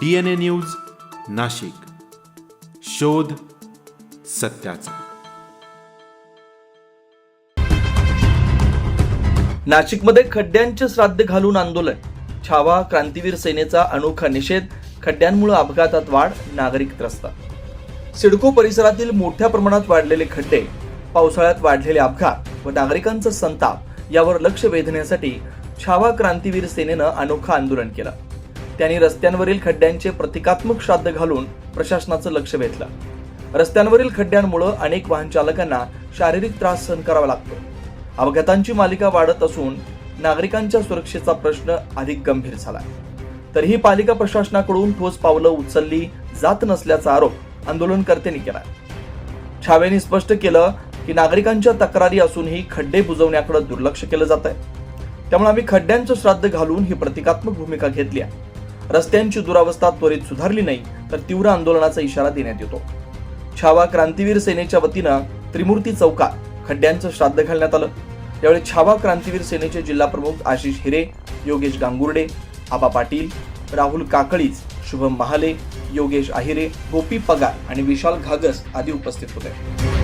D N A news Nashik. शोध सत्याचा. नाशिकमध्ये खड्ड्यांचे श्राद्ध घालून आंदोलन. छावा क्रांतीवीर सेनेचा अनोखा निषेध खड्ड्यांमुळे अपघातात वाढ नागरिक त्रस्त. सिडको परिसरातील मोठ्या प्रमाणात वाढलेले खड्डे पावसाळ्यात वाढलेले अपघात व नागरिकांचा संताप यावर लक्ष वेधण्यासाठी छावा क्रांतीवीर सेनेनं अनोखं आंदोलन केलं. त्यांनी रस्त्यांवरील खड्ड्यांचे प्रतिकात्मक श्राद्ध घालून प्रशासनाचं लक्ष वेधलं. रस्त्यांवरील खड्ड्यांमुळं अनेक वाहन चालकांना शारीरिक त्रास सहन करावा लागतो. अपघातांची मालिका वाढत असून नागरिकांच्या सुरक्षेचा प्रश्न अधिक गंभीर झाला. तरीही पालिका प्रशासनाकडून ठोस पावलं उचलली जात नसल्याचा आरोप आंदोलनकर्त्यांनी केला. छावेनी स्पष्ट केलं की नागरिकांच्या तक्रारी असूनही खड्डे बुजवण्याकडे दुर्लक्ष केलं जात आहे त्यामुळे आम्ही खड्ड्यांचं श्राद्ध घालून ही प्रतिकात्मक भूमिका घेतली आहे. रस्त्यांची दुरावस्था त्वरित सुधारली नाही तर तीव्र आंदोलनाचा इशारा देण्यात येतो. छावा क्रांतीवीर सेनेच्या वतीनं त्रिमूर्ती चौकात खड्ड्यांचं श्राद्ध घालण्यात आलं. यावेळी छावा क्रांतीवीर सेनेचे जिल्हाप्रमुख आशिष हिरे योगेश गांगुर्डे आबा पाटील राहुल काकळीच शुभम महाले योगेश आहिरे गोपी पगार आणि विशाल घागस आदी उपस्थित होते.